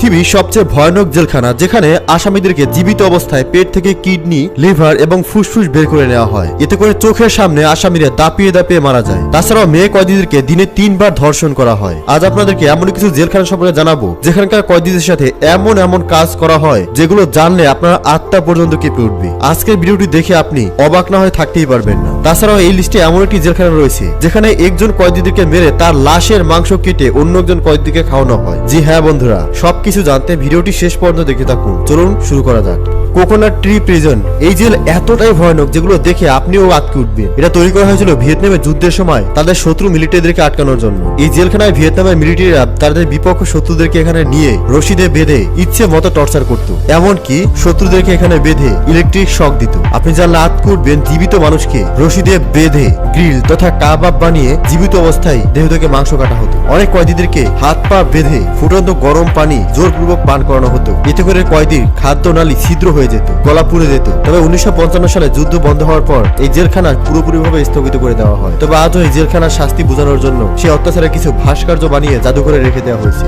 পৃথিবীর সবচেয়ে ভয়ানক জেলখানা, যেখানে আসামিদেরকে জীবিত অবস্থায় পেট থেকে কিডনি, লিভার এবং ফুসফুস বের করে নেওয়া হয়। এতে করে চোখের সামনে আসামিরা দাপিয়ে দাপিয়ে মারা যায়। তাছাড়াও মেয়ে কয়েদিদেরকে দিনে তিনবার ধর্ষণ করা হয়। আজ আপনাদেরকে এমন কিছু জেলখানা সম্পর্কে জানাব, যেখানকার কয়েদিদের সাথে এমন এমন কাজ করা হয়, যেগুলো জানলে আপনার আত্মা পর্যন্ত কেঁপে উঠবে। আজকের ভিডিওটি দেখে আপনি অবাক না হয়ে থাকতেই পারবেন না। তাছাড়াও এই লিস্টে এমন একটি জেলখানা রয়েছে, যেখানে একজন কয়েদিদেরকে মেরে তার লাশের মাংস কেটে অন্য একজন কয়েদিকে খাওয়ানো হয়। জি হ্যাঁ বন্ধুরা, সবকিছু জানতে ভিডিওটি শেষ পর্যন্ত দেখে থাকুন। চলুন শুরু করা যাক। Coconut tree prison. এই জেল এতটাই ভয়ানক যেগুলো দেখে আপনিও আটকে উঠবেন। এটা তৈরি করা হয়েছিল ভিয়েতনামের যুদ্ধের সময় তাদের শত্রু মিলিটারিদেরকে আটকানোর জন্য। এই জেলখানায় ভিয়েতনামের মিলিটারিরা তাদের বিপক্ষ শত্রুদেরকে এখানে নিয়ে রশিদে বেঁধে ইচ্ছে মতো টর্চার করত। এমনকি শত্রুদেরকে এখানে বেঁধে ইলেকট্রিক শক দিত। আপনি জানলে আটকে উঠবেন জীবিত মানুষকে রশিদে বেঁধে গ্রিল তথা কাবাব বানিয়ে জীবিত অবস্থায় দেহ থেকে মাংস কাটা হতো। অনেক কয়েদিদেরকে হাত পা বেঁধে ফুটন্ত গরম পানি জোরপূর্বক পান করানো হতো। এতে করে কয়েদির খাদ্য নালী ছিদ্র হয়ে যেত, গলা পুড়ে যেত। তবে উনিশশো পঞ্চান্ন সালে যুদ্ধ বন্ধ হওয়ার পর এই জেলখানা পুরোপুরি ভাবে স্থগিত করে দেওয়া হয়। তবে আজও এই জেলখানার শাস্তি বোঝানোর জন্য সে অত্যাচারে কিছু ভাস্কর্য বানিয়ে জাদুঘরে রেখে দেওয়া হয়েছে।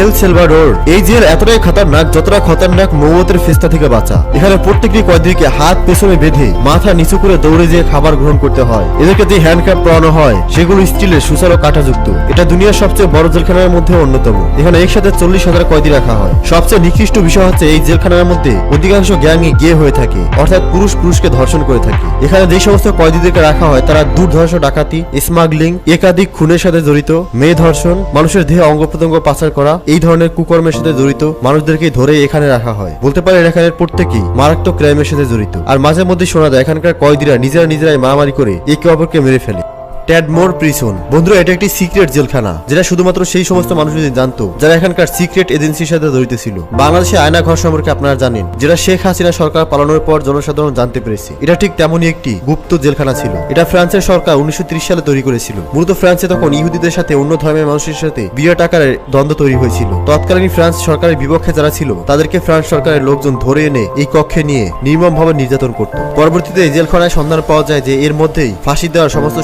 এল সেলভাডোর এই জেল এতটাই খতরনাক যতটা খতরনাক মৌতের ফেস্তা থেকে বাঁচা। এখানে প্রত্যেকটি কয়েদিকে হাত পেছনে বেঁধে মাথা নিচু করে দৌড়ে যেয়ে খাবার গ্রহণ করতে হয়। এদেরকে যে হ্যান্ডক্যাপ পরানো হয়, সেগুলো স্টিলের সুসালো কাঁটাযুক্ত। এটা দুনিয়ার সবচেয়ে বড় জেলখানার মধ্যে অন্যতম। এখানে একসাথে চল্লিশ হাজার কয়েদি রাখা হয়। সবচেয়ে নিকৃষ্ট বিষয় হচ্ছে এই জেলখানার মধ্যে অধিকাংশ গ্যাংই গে হয়ে থাকে, অর্থাৎ পুরুষ পুরুষকে ধর্ষণ করে থাকে। এখানে যে সমস্ত কয়েদিদেরকে রাখা হয়, তারা দুর্ধর্ষ, ডাকাতি, স্মাগলিং, একাধিক খুনের সাথে জড়িত, মেয়ে ধর্ষণ, মানুষের দেহে অঙ্গ প্রত্যঙ্গ পাচার করা এই ধরনের কুকর্মের সাথে জড়িত মানুষদেরকে ধরে এখানে রাখা হয়। বলতে পারে এখানের প্রত্যেকেই মারাত্মক ক্রাইমের সাথে জড়িত। আর মাঝে মধ্যে শোনা যায়, এখানকার কয়দিরা নিজেরা নিজেরাই মারামারি করে একে অপরকে মেরে ফেলে। ট্যাডমোর প্রিসন। বন্ধুরা, এটা একটি সিক্রেট জেলখানা, যেটা শুধুমাত্র সেই সমস্ত মানুষদের জানতো, যারা এখানকার সিক্রেট এজেন্সির সাথে জড়িত ছিল। বাংলাদেশে আয়না ঘর সম্পর্কে আপনারা জানেন, যেটা শেখ হাসিনা সরকার পালানোর পর জনসাধারণ জানতে পেরেছে। এটা ঠিক তেমনই একটি গুপ্ত জেলখানা ছিল। এটা ফ্রান্সের সরকার উনিশশো ত্রিশ সালে তৈরি করেছিল। মূলত ফ্রান্সে তখন ইহুদিদের সাথে অন্য ধর্মের মানুষের সাথে বিরাট আকারের দ্বন্দ্ব তৈরি হয়েছিল। তৎকালীন ফ্রান্স সরকারের বিপক্ষে যারা ছিল, তাদেরকে ফ্রান্স সরকারের লোকজন ধরে এনে এই কক্ষে নিয়ে নির্মমভাবে নির্যাতন করত। পরবর্তীতে এই জেলখানায় সন্ধান পাওয়া যায় যে এর মধ্যেই ফাঁসি দেওয়ার সমস্ত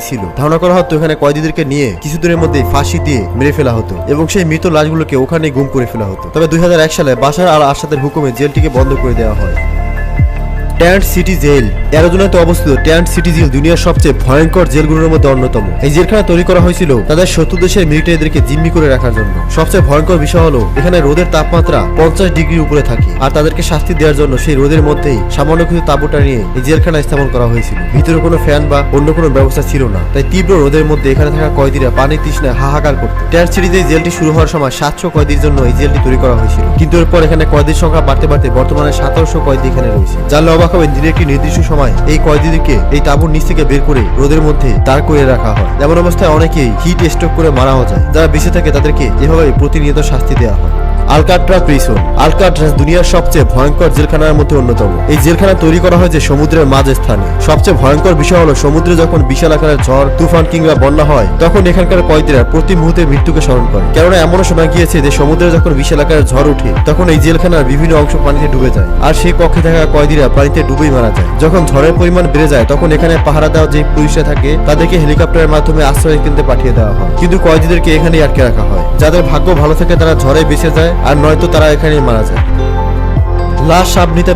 সরঞ্জামাদি ছিল। ধারণা করা হতো এখানে কয়েদিদেরকে নিয়ে কিছুদিনের মধ্যেই ফাঁসি দিয়ে মেরে ফেলা হতো এবং সেই মৃত লাশগুলোকে ওখানে গুম করে ফেলা হতো। তবে দুই হাজার এক সালে বাসার আর আসাদের হুকুমে জেলটিকে বন্ধ করে দেওয়া হয়। ট্যান্ট সিটি জেল। অ্যারোজোনাতে অবস্থিত ট্যান্ট সিটি জেল দুনিয়ার সবচেয়ে ভয়ঙ্কর জেলগুলোর মধ্যে অন্যতম। এই জেলখানা তৈরি করা হয়েছিল তাদের শত্রু দেশের মিলিটারিদেরকে জিম্মি করে রাখার জন্য। সবচেয়ে ভয়ঙ্কর বিষয় হলো, এখানে রোদের তাপমাত্রা পঞ্চাশ ডিগ্রির উপরে থাকে আর তাদেরকে শাস্তি দেওয়ার জন্য সেই রোদের মধ্যেই সামান্য কিছু তাবুটা নিয়ে এই জেলখানা স্থাপন করা হয়েছিল। ভিতরে কোনো ফ্যান বা অন্য কোনো ব্যবস্থা ছিল না। তাই তীব্র রোদের মধ্যে এখানে থাকা কয়েদিরা পানি তৃষ্ণায় হাহাকার করত। ট্যান্ট সিটিতে জেলটি শুরু হওয়ার সময় সাতশো কয়েদির জন্য এই জেলটি তৈরি করা হয়েছিল। কিন্তু এরপর এখানে কয়েদির সংখ্যা বাড়তে বাড়তে বর্তমানে সতেরোশো কয়েদি এখানে রয়েছে। জানলে অবাক হবেন দিনের একটি নির্দিষ্ট সময় এই কয়েদিদেরকে এই তাঁবুর নিচ থেকে বের করে রোদের মধ্যে দাঁড় করে রাখা হয়। এমন অবস্থায় অনেকেই হিট স্ট্রোক করে মারাও যায়। যারা বেঁচে থাকে তাদেরকে এভাবে প্রতিনিয়ত শাস্তি দেওয়া হয়। আলকাট্রাস প্রিসন আলকাট্রাস দুনিয়ার সবচেয়ে ভয়ঙ্কর জেলখানার মধ্যে অন্যতম। এই জেলখানা তৈরি করা হয়েছে সমুদ্রের মাঝ স্থানে সবচেয়ে ভয়ঙ্কর বিষয় হলো সমুদ্রে যখন বিশাল আকারের ঝড়, তুফান কিংবা বন্যা হয়, তখন এখানকার কয়েদিরা প্রতি মুহূর্তে মৃত্যুকে স্মরণ করে। কেননা এমনও সময় গিয়েছে যে সমুদ্রে যখন বিশাল আকারের ঝড় উঠে তখন এই জেলখানার বিভিন্ন অংশ পানিতে ডুবে যায়। আর সেই কক্ষে থাকা কয়েদিরা পানিতে ডুবেই মারা যায়। যখন ঝড়ের পরিমাণ বেড়ে যায়, তখন এখানে পাহারা দেওয়া যে পুলিশরা থাকে, তাদেরকে হেলিকপ্টারের মাধ্যমে আশ্রয় কেন্দ্রে পাঠিয়ে দেওয়া হয়। কিন্তু কয়েদিদেরকে এখানেই আটকে রাখা হয়। যাদের ভাগ্য ভালো থাকে, তারা ঝড়ে বেঁচে যায়। আর নয়তো তারা এখানেই মারা যায়। লা সাবনিতা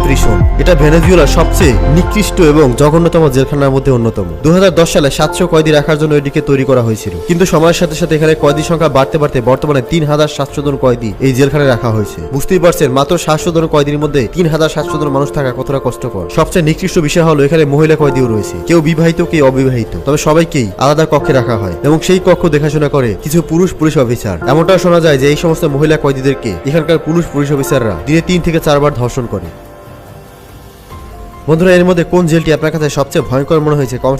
এটা ভেনেজুয়েলার সবচেয়ে নিকৃষ্ট এবং জঘন্যতম জেলখানার মধ্যে অন্যতম। দু হাজার দশ সালে সাতশো কয়েদি রাখার জন্য এটিকে তৈরি করা হয়েছিল। কিন্তু সময়ের সাথে সাথে এখানে কয়েদি সংখ্যা বাড়তে বাড়তে বর্তমানে তিন হাজার সাতশো জন কয়েদি এই রাখা হয়েছে। বুঝতেই পারছেন, মাত্র সাতশো জন কয়েদির মধ্যে তিন হাজার সাতশো জন মানুষ থাকা কতটা কষ্টকর। সবচেয়ে নিকৃষ্ট বিষয় হলো এখানে মহিলা কয়েদিও রয়েছে। কেউ বিবাহিত, কেউ অবিবাহিত। তবে সবাইকেই আলাদা কক্ষে রাখা হয় এবং সেই কক্ষ দেখাশোনা করে কিছু পুরুষ পুলিশ অফিসার। এমনটাও শোনা যায় যে এই সমস্ত মহিলা কয়েদিদেরকে এখানকার পুরুষ পুলিশ অফিসাররা দিনে তিন থেকে চারবার ধর্ষণ করে। বন্ধুরা এর মধ্যে কোন জেলটি আপনার কাছে সবচেয়ে ভয়ঙ্কর মনে হয়েছে? কমেন্ট